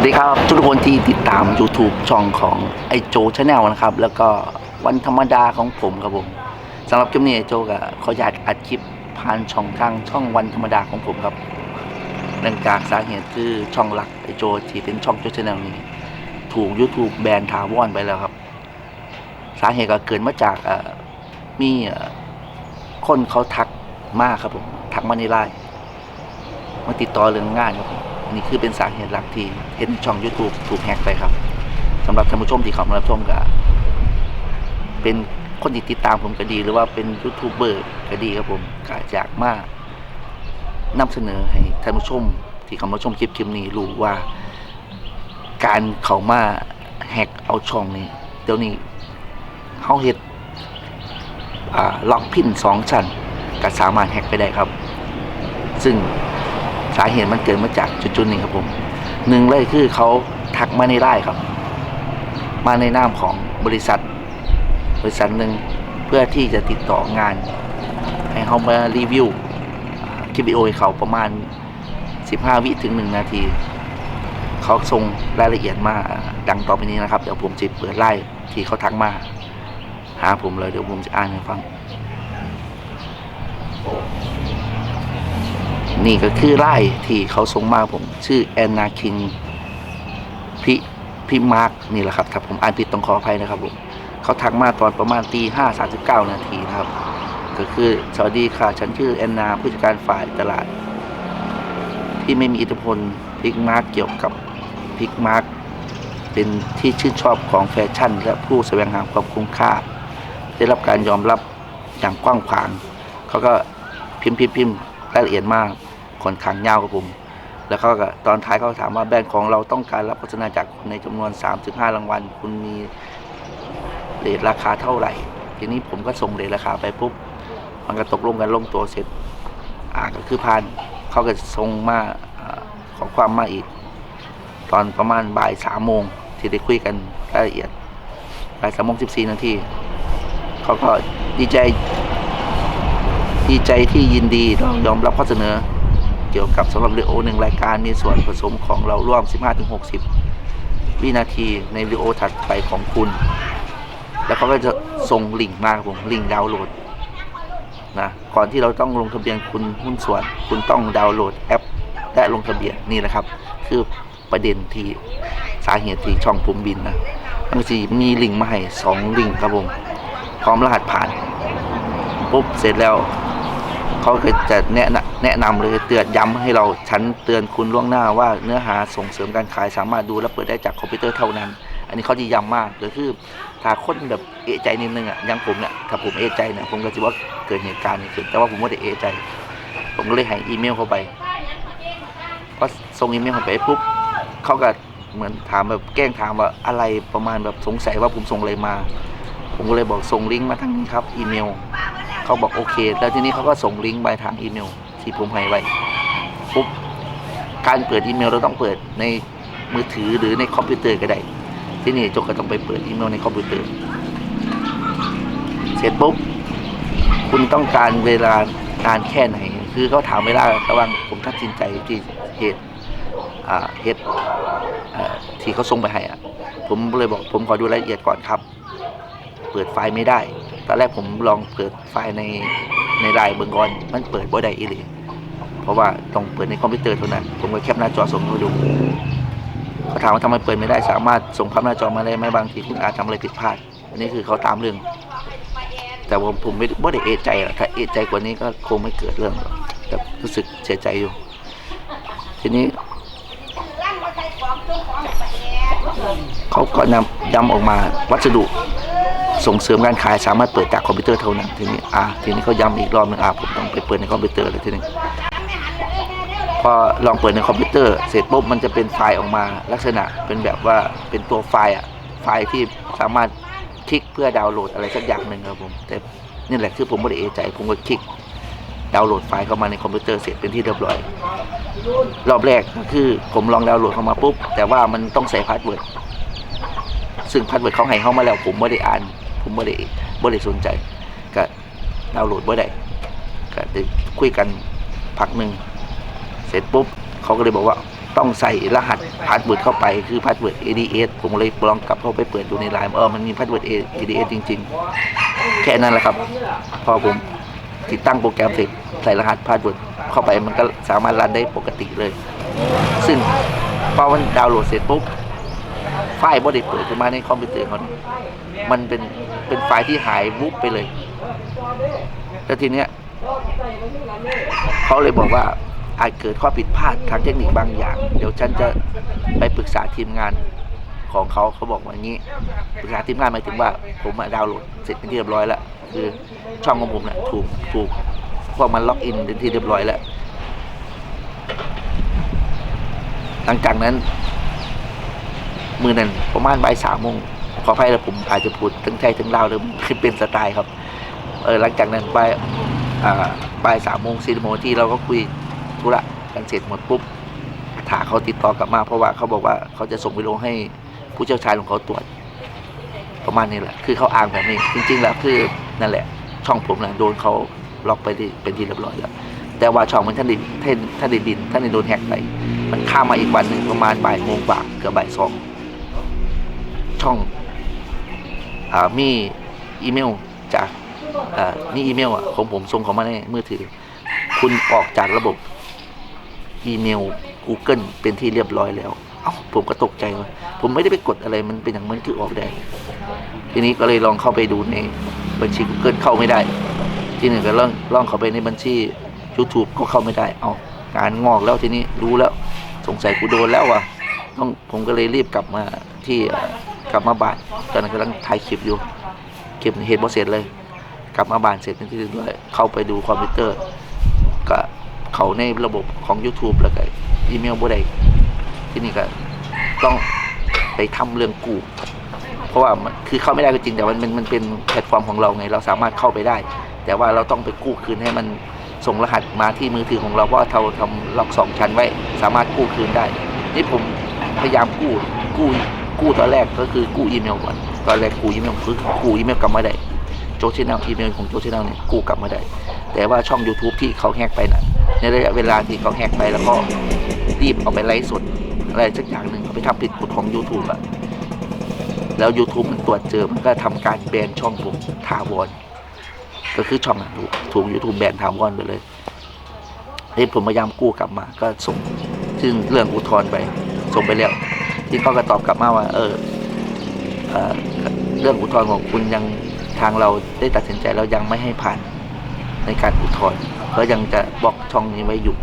วัสดีครับ ทุกคนที่ติดตาม YouTube ช่องของไอโจชาแนลนะครับ แล้วก็วันธรรมดาของผมครับผมสำหรับคลิปนี้ไอโจก็ขออยากอัดคลิปผ่านช่องทางช่องวันธรรมดาของผมครับเนื่องจากสาเหตุคือช่องหลักไอโจที่เป็นช่องโจชาแนลนี้ ถูก YouTube แบนถาวรไปแล้วครับ สาเหตุก็เกิดมาจากมีคนเขาทักมากครับผมทักมาในไลน์มาติดต่อเรื่องงานครับผม นนี้คือเป็นสาเหตุหลักที่เห็นช่อง YouTube ถูกแฮกไปครับสำหรับท่านผู้ชมที่เข้ามารับชมก็เป็นคนที่ติดตามผมก็ดี หรือว่าเป็นยูทูบเบอร์ก็ดีครับผมก็อยากมากนำเสนอให้ท่านผู้ชมที่เข้ามาชมคลิปคลิปนี้รู้ว่า การเข้ามาแฮกเอาช่องนี้เดี๋ยวนี้เฮาเฮ็ดล็อกพินสองชั้นก็สามารถแฮกไปได้ครับ ซึ่ง สาเหตุมันเกิดมาจากจุดๆหนึ่งครับผมหนึ่งเลยคือเขาทักมาในไลน์ครับ มาในนามของบริษัท บริษัทหนึ่งเพื่อที่จะติดต่องาน ให้เขามารีวิวคลิปวิดีโอเขาประมาณ 15 วิถึง 1 นาที เขาส่งรายละเอียดมาดังต่อไปนี้นะครับ เดี๋ยวผมจะเปิดไล่ที่เขาทักมา หาผมเลยเดี๋ยวผมจะอ่านให้ฟัง นี่ก็คือไล่ที่เขาส่งมาผม ชื่อแอนนาคิงพิพิมาร์กนี่แหละครับถ้าผมอ่านผิดต้องขออภัยนะครับผมเขาทักมาตอนประมาณตีห้าสามสิบเก้านาทีนะครับ ก็คือสวัสดีค่ะ ฉันชื่อแอนนาผู้จัดการฝ่ายตลาด ที่ไม่มีอิทธิพลพิกมาร์กเกี่ยวกับพิกมาร์กเป็นที่ชื่นชอบของแฟชั่น และผู้แสวงหาความคุ้มค่า ได้รับการยอมรับอย่างกว้างขวางเขาก็พิมพ์พิมพ์พิมพ์รายละเอียดมาก ค่อนข้างยาวครับผม แล้วเขาก็ตอนท้ายเขาถามว่าแบรนด์ของเราต้องการรับโฆษณาจากคุณในจำนวน 3-5 รางวัล คุณมีเรทราคาเท่าไหร่ ทีนี้ผมก็ส่งเรทราคาไปปุ๊บ มันก็ตกลงกันลงตัวเสร็จ อ่าก็คือผ่านเขาก็ส่งมาอขอความมาอีก ตอนประมาณบ่ายสามโมงที่ได้คุยกันรายละเอียดบ่ายสามโมงสิบสี่นาทีเขาก็ดีใจ ดีใจที่ยินดียอมรับข้อเสนอ เกี่ยวกับสำหรับเรือโอหนึ่งรายการมีส่วนผสมของเราร่วม 15-60 วินาทีในเรือโอถัดไปของคุณ แล้วเขาก็จะส่งลิงก์มาครับผมลิงก์ดาวน์โหลดนะก่อนที่เราต้องลงทะเบียนคุณหุ้นส่วน คุณต้องดาวน์โหลดแอปและลงทะเบียนนี่นะครับ คือประเด็นที่สาเหตุที่ช่องผมบินนะบางทีมีลิงก์มาให้สองลิงก์ครับผมพร้อมรหัสผ่านปุ๊บเสร็จแล้ว เขาก็จะแนะนำแนะนำเลยเตือนย้ำให้เราฉันเตือนคุณล่วงหน้าว่าเนื้อหาส่งเสริมการขายสามารถดูและเปิดได้จากคอมพิวเตอร์เท่านั้น อันนี้เขาจะย้ำมากก็คือถ้าคนแบบเอะใจนิดนึงอะยังผมเนี่ยถ้าผมเอะใจเนี่ยผมก็จะว่าเกิดเหตุการณ์นี้ขึ้นแต่ว่าผมไม่ได้เอะใจ ผมก็เลยให้อีเมลเข้าไปพอส่งอีเมลเข้าไปปุ๊บเขาก็เหมือนถามแบบแกล้งถามว่าอะไรประมาณแบบสงสัยว่าผมส่งอะไรมา ผมก็เลยบอกส่งลิงก์มาทางนี้ครับ อีเมล เขาบอกโอเค แล้วทีนี้เขาก็ส่งลิงก์ไปทางอีเมลที่ผมให้ไว้ปุ๊บการเปิดอีเมลเราต้องเปิดในมือถือหรือในคอมพิวเตอร์ก็ได้ ที่นี่จกก็ต้องไปเปิดอีเมลในคอมพิวเตอร์ เสร็จปุ๊บคุณต้องการเวลานานแค่ไหน คือเขาถามเวลาระหว่างผมตัดสินใจที่เหตุเหตุที่เขาส่งไปให้อะผมเลยบอกผมขอดูรายละเอียดก่อนครับ เปิดไฟล์ไม่ได้ ตอนแรกผมลองเปิดไฟล์ในในไลน์เบิ่งก่อนมันเปิดบ่ได้อีหลีเพราะว่าต้องเปิดในคอมพิวเตอร์เท่านั้นผมก็แคปหน้าจอส่งให้ดูเขาถามว่าทำไมเปิดไม่ได้สามารถส่งภาพหน้าจอมาได้ไหมบางทีคุณอาจทำอะไรผิดพลาด อันนี้คือเขาตามเรื่อง แต่ผมผมไม่ไม่ได้เอะใจหรอกถ้าเอะใจกว่านี้ก็คงไม่เกิดเรื่องหรอกแต่รู้สึกเสียใจอยู่ ทีนี้เขาก็นำย้ำออกมาวัสดุ ส่งเสริมการขายสามารถเปิดจากคอมพิวเตอร์เท่านั้นทีนี้อ่าทีนี้เขาย้ำอีกรอบหนึงอ่าผมต้องไปเปิดในคอมพิวเตอร์เลยทีนี้พอลองเปิดในคอมพิวเตอร์เสร็จปุ๊บมันจะเป็นไฟล์ออกมาลักษณะเป็นแบบว่าเป็นตัวไฟล์อะไฟล์ที่สามารถคลิกเพื่อดาวน์โหลดอะไรสักอย่างหนึ่งครับผมแต่นี่แหละคือผมไม่ได้เอใจผมก็คลิกดาวน์โหลดไฟล์เข้ามาในคอมพิวเตอร์เสร็จเป็นที่เรียบร้อย รอบแรกคือผมลองดาวน์โหลดเข้ามาปุ๊บแต่ว่ามันต้องใส่พาสเวิร์ดซึ่งพาสเวิร์ดเขาให้เข้ามาแล้วผมไม่ได้อ่าน ผมไม่ได้ไม่ได้สนใจก็ดาวน์โหลดไม่ได้ก็ได้คุยกันพักหนึ่งเสร็จปุ๊บเขาก็เลยบอกว่าต้องใส่รหัสพาสเวิร์ดเข้าไปคือพาสเวิร์ด ADS ผมเลยลองกลับเข้าไปเปิดดูในไลน์เออมันมีพาสเวิร์ด ADS จริง ๆ แค่นั้นแหละครับ พอผมติดตั้งโปรแกรมเสร็จใส่รหัสพาสเวิร์ดเข้าไปมันก็สามารถรันได้ปกติเลย ซึ่งพอมันดาวน์โหลดเสร็จปุ๊บ ไฟล์บ่ได้เปิดขึ้นมาในคอมพิวเตอร์เขามันเป็นเป็นไฟล์ที่หายวุบไปเลย แล้วทีเนี้ยเขาเลยบอกว่าอาจเกิดข้อผิดพลาดทางเทคนิคบางอย่าง เดี๋ยวฉันจะไปปรึกษาทีมงานของเขาเขาบอกว่างนี้ปรึกษาทีมงานหมายถึงว่าผมดาวน์โหลดเสร็จเป็นที่เรียบร้อยแล้วคือช่องของผมเนี่ยถูกถูกพวกมันล็อกอินเป็นที่เรียบร้อยแล้ว หลังจากนั้น มือนั้นประมาณบ่ายสามโมงขออภัยแล้วผมอาจจะพูดทั้งไทยทั้งลาวเลยคือเป็นสไตล์ครับเออหลังจากนั้นบ่ายอ่าบ่ายสามโมงสี่โมงที่เราก็คุยธุระกันเสร็จหมดปุ๊บถาเขาติดต่อกลับมาเพราะว่าเขาบอกว่าเขาจะส่งวิดีโอให้ผู้เชี่ยวชาญของเขาตรวจ ประมาณนี้แหละ คือเขาอ้างแบบนี้ จริง ๆ แล้วคือนั่นแหละ ช่องผมนะโดนเขาล็อกไปที่เป็นที่เรียบร้อยแล้วแต่ว่าช่องมันท่านดิท่านท่านดิบินท่านดิโดนแฮกไปมันข้ามมาอีกวันหนึ่งประมาณบ่ายโมงกว่าเกือบบ่ายสอง ช่องอามีอีเมลจากอ่านี่อีเมลอะของผมส่งเข้ามาในมือถือ คุณออกจากระบบอีเมล Google เป็นที่เรียบร้อยแล้ว เอ้าผมก็ตกใจว่าผมไม่ได้ไปกดอะไรมันเป็นอย่างมันคือออกได้ ทีนี้ก็เลยลองเข้าไปดูในบัญชี Google เข้าไม่ได้ ที่หนึ่งก็ลองลองเข้าไปในบัญชี YouTube ก็เข้าไม่ได้ เอางานงอกแล้วทีนี้รู้แล้วสงสัยกูโดนแล้วว่ะต้องผมก็เลยรีบกลับมาที่ กลับมาบ้านตอนนั้นกำลังถ่ายคลิปอยู่คลิปเห็นบอเสร็จเลย กลับมาบ้านเสร็จที่เรียบร้อยเข้าไปดูคอมพิวเตอร์ ก็เขาในระบบของ YouTube แล้วก็อีเมลบ่ได้ที่นี่ก็ต้องไปทำเรื่องกู้เพราะว่ามันคือเข้าไม่ได้ก็จริงแต่มันมันมันเป็นแพลตฟอร์มของเราไง เราสามารถเข้าไปได้ แต่ว่าเราต้องไปกู้คืนให้มันส่งรหัสมาที่มือถือของเราเพราะเราทำล็อกสองชั้นไว้ สามารถกู้คืนได้ นี่ผมพยายามกู้กู้ กู้ตอนแรกก็คือกู้อีเมลก่อน ตอนแรกกู้อีเมลคือกู้อีเมลกลับมาได้ โจชแนลอีเมลของโจชแนลเนี่ยกู้กลับมาได้ แต่ว่าช่อง YouTube ที่เขาแฮกไปนะในระยะเวลาที่เขาแฮกไปแล้วก็รีบเอาไปไลฟ์สดอะไรสักอย่างหนึ่งเอาไปทำผิดกฎของ YouTube อะแล้ว YouTube มันตรวจเจอมันก็ทำการแบนช่องผมถาวรก็คือช่องอะถูกถูก YouTube แบนถาวรไปเลยนี่ผมพยายามกู้กลับมา ก็ส่งซึ่งเรื่องอุทธรณ์ไปส่งไปแล้ว ที่เขาก็ตอบกลับมาว่าเออเออเรื่องอุทธรณ์ของคุณยังทางเราได้ตัดสินใจแล้วยังไม่ให้ผ่านในการอุทธรณ์ก็ยังจะบล็อกช่องนี้ไว้อยู่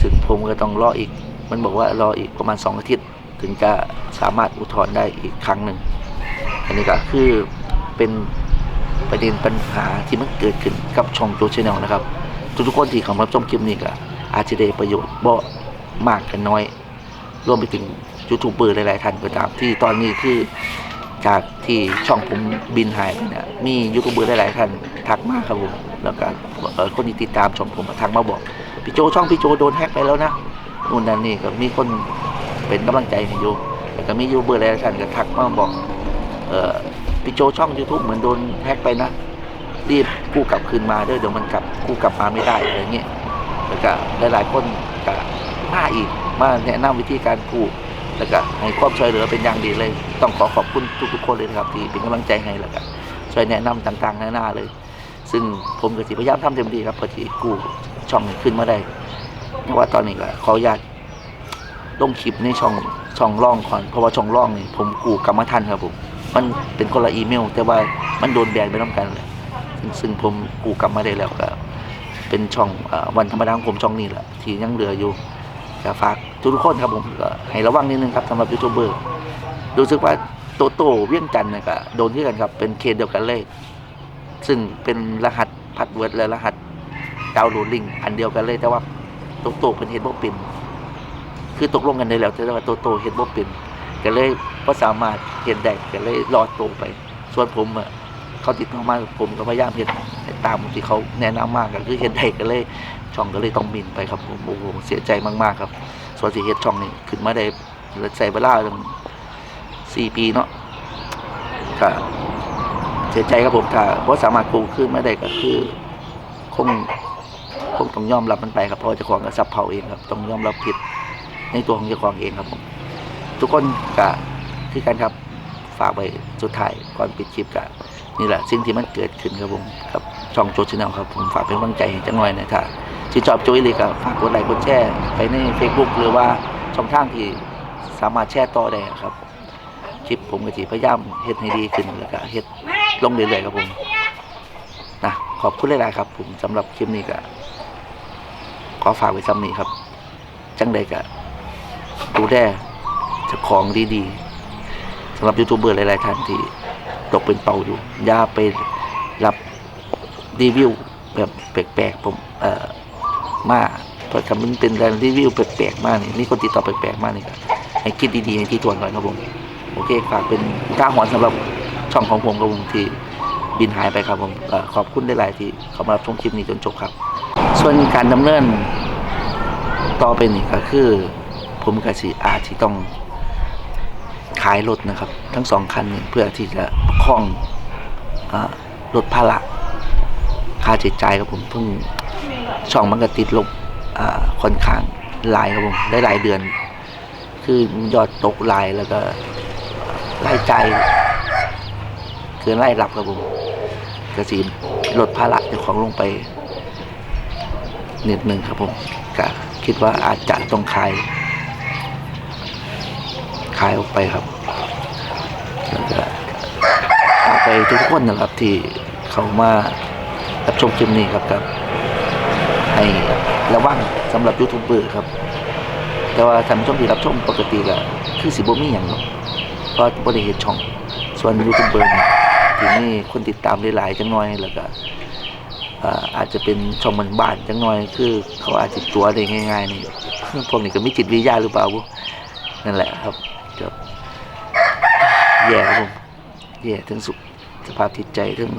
ซึ่งผมก็ต้องรออีก มันบอกว่ารออีกประมาณสองอาทิตย์ ถึงจะสามารถอุทธรณ์ได้อีกครั้งหนึ่งอันนี้ก็คือเป็นประเด็นปัญหาที่มันเกิดขึ้นกับช่องโจชแนลนะครับ ทุกๆคนที่เข้ามารับชมคลิปนี้ก็อาจจะได้ประโยชน์บ่มากกันน้อย รวมไปถึงยูทูบเบอร์หลายๆท่านก็ตามที่ตอนนี้คือจากที่ช่องผมบินหายไปเนี่ยมียูทูบเบอร์หลายๆท่านทักมาครับผมแล้วก็คนที่ติดตามช่องผมทักมาบอกพี่โจช่องพี่โจโดนแฮกไปแล้วนะนู่นนั่นนี่ก็มีคนเป็นกำลังใจให้อยู่แล้วก็มียูทูบเบอร์หลายท่านก็ทักมาบอกเออพี่โจช่อง YouTube เหมือนโดนแฮกไปนะรีบกู้กลับคืนมาเด้วยเดี๋ยวมันกลับกู้กลับมาไม่ได้อะไรเงี้ยแล้วก็หลายๆคนก็มาอีก มาแนะนำวิธีการกู้แล้วก็ให้ความช่วยเหลือเป็นอย่างดีเลย ต้องขอขอบคุณทุกๆคนเลยนะครับที่เป็นกำลังใจให้แล้วก็ช่วยแนะนำต่างๆนานาเลย ซึ่งผมก็สิพยายามทำเต็มที่ครับเพื่อที่กู้ช่องขึ้นมาได้เพราะว่าตอนนี้ก็ขออนุญาตลงคลิปในช่องช่องร่องก่อนเพราะว่าช่องร่องนี่ผมกู้กรรมทันครับผมมันเป็นคนละอีเมล แต่ว่ามันโดนแบนไปน้ำกันเลยซึ่งผมกูกลับมาได้แล้วก็เป็นช่องวันธรรมดาของผมช่องนี้แหละที่ยังเหลืออยู่ ก็ฝากทุกคนครับผมก็ให้ระวังนิดนึงครับสำหรับยูทูบเบอร์รู้สึกว่าโตโต้เวียงจันทร์เนยก็โดนที่กันครับเป็นเคสเดียวกันเลย ซึ่งเป็นรหัสพัดเวิร์ดและรหัสดาวโหลดลิงอันเดียวกันเลยแต่ว่าโตโต้เป็นเฮดบ่เป็นคือตกลงกันได้แล้วแต่ว่าโตโต้เฮดบ่เป็นก็เลยก็สามารถเห็นได้ก็เลยรอดตรงไป ส่วนผมอะเขาติดต่อมาผมก็พยายามเห็นตามที่เขาแนะนำมากก็คือเห็นได้ก็เลย ช่องก็เลยต้องบินไปครับผมโอ้โหเสียใจมากๆครับส่วนที่เฮ็ดช่องนี้ขึ้นมาได้ใส่เวลาตั้งสี่ปีเนาะก็เสียใจครับผมถ้าเพราะสามารถปลูกขึ้นมาได้ก็คือคงคงต้องยอมรับมันไปครับเพราะเจ้าของก็ซับเผาเองครับต้องยอมรับผิดในตัวของเจ้าของเองครับผมทุกคนก็คือกันครับฝากไว้สุดท้ายก่อนปิดคลิปกับนี่แหละสิ่งที่มันเกิดขึ้นครับผมกับช่องโจชแนลครับผมฝากเป็นกำลังใจให้จังหน่อยนะถ้า ที่ชอบโจยเลยก็ฝากกดไลค์กดแชร์ไปใน Facebook หรือว่าช่องทางที่สามารถแชร์ต่อได้ครับคลิปผมก็จะพยายามเฮ็ดให้ดีขึ้นแล้วก็เฮ็ดลงเรื่อยๆครับผมนะขอบคุณหลายๆครับ ผมสำหรับคลิปนี้ก็ขอฝากไว้ซ้ำนี้ครับ จังใดก็ดูแลเจ้าของดีๆสำหรับยูทูบเบอร์หลายๆท่านที่ตกเป็นเป่าอยู่อย่าไปรับรีวิวแบบแปลกๆผมเอ่อ มาเพราะถ้ามันเป็นการรีวิวแปลกๆมากนี่มีคนติดต่อแปลกๆมากนี่ก็ให้คิดดีๆให้ที่ตัวหน่อยครับผมโอเคฝากเป็นก้าหอนสำหรับช่องของผมกับผมที่บินหายไปครับผมอขอบคุณหลายๆที่เข้ามารับชมคลิปนี้จนจบครับ ส่วนการดำเนินต่อไปนี่ก็คือ ผมกับสิอาที่ต้องขายรถนะครับ ทั้งสองคันนี่เพื่อที่จะประคองอาลดภาระค่าใช้จ่ายครับผมเพิ่ง ช่องมันก็ติดลบค่อนข้างหลายครับผมได้หลายเดือน คือยอดตกหลายแล้วก็รายจ่ายเกินรายรับครับผมกระสีลดภาระเจ้าของลงไปนิดหนึ่งครับผมก็คิดว่าอาจจะต้องขายขายออกไปครับแล้วก็ฝากไปทุกคนนะครับที่เขามารับชมคลิปนี้ครับกับ ให้ระวังสำหรับยูทูบเบอร์ครับ แต่ว่าท่านผู้ชมที่รับชมปกติก็คือสิบ่มีอย่างหรอกเพราะบ่ได้เห็นช่อง ส่วนยูทูบเบอร์นี่ที่นี่คนติดตามหลายๆจังน้อยแล้วก็อ่ออาจจะเป็นช่องบ้านๆจังน้อย คือเขาอาจจะตัวได้ง่าย ๆ นี่พวกนี้ก็มีจิตวิทยาหรือเปล่าบุนั่นแหละครับจะแย่ครับผมแย่ทั้งสุขสภาพจิตใจทั้ง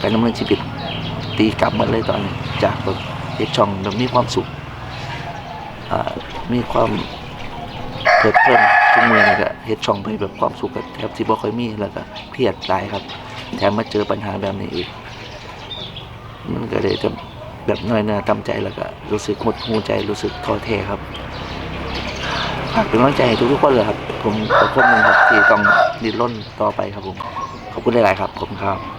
การดำเนินชีวิต ตีกลับมดเลยตอนนี้จากแบบเด็กช่องแบบมีความสุขอ่มีความเพลิดเพลินทุกมือนี่ก็เฮ็ดช่องไปแบบความสุขก็แทบสิบ่ค่อยมีแล้วก็เครียดหลายครับ แถมมาเจอปัญหาแบบนี้อีก มันก็เลยจะแบบน้อยเนื้อตำใจแล้วก็รู้สึกหดหูใจรู้สึกท้อแท้ครับฝากเป็นกำลังใจให้ทุกๆคนเลยครับ ผมเป็นคนหนึ่งครับที่ต้องดิ้นรนต่อไปครับผมขอบคุณหลายๆครับขอบคุณครับ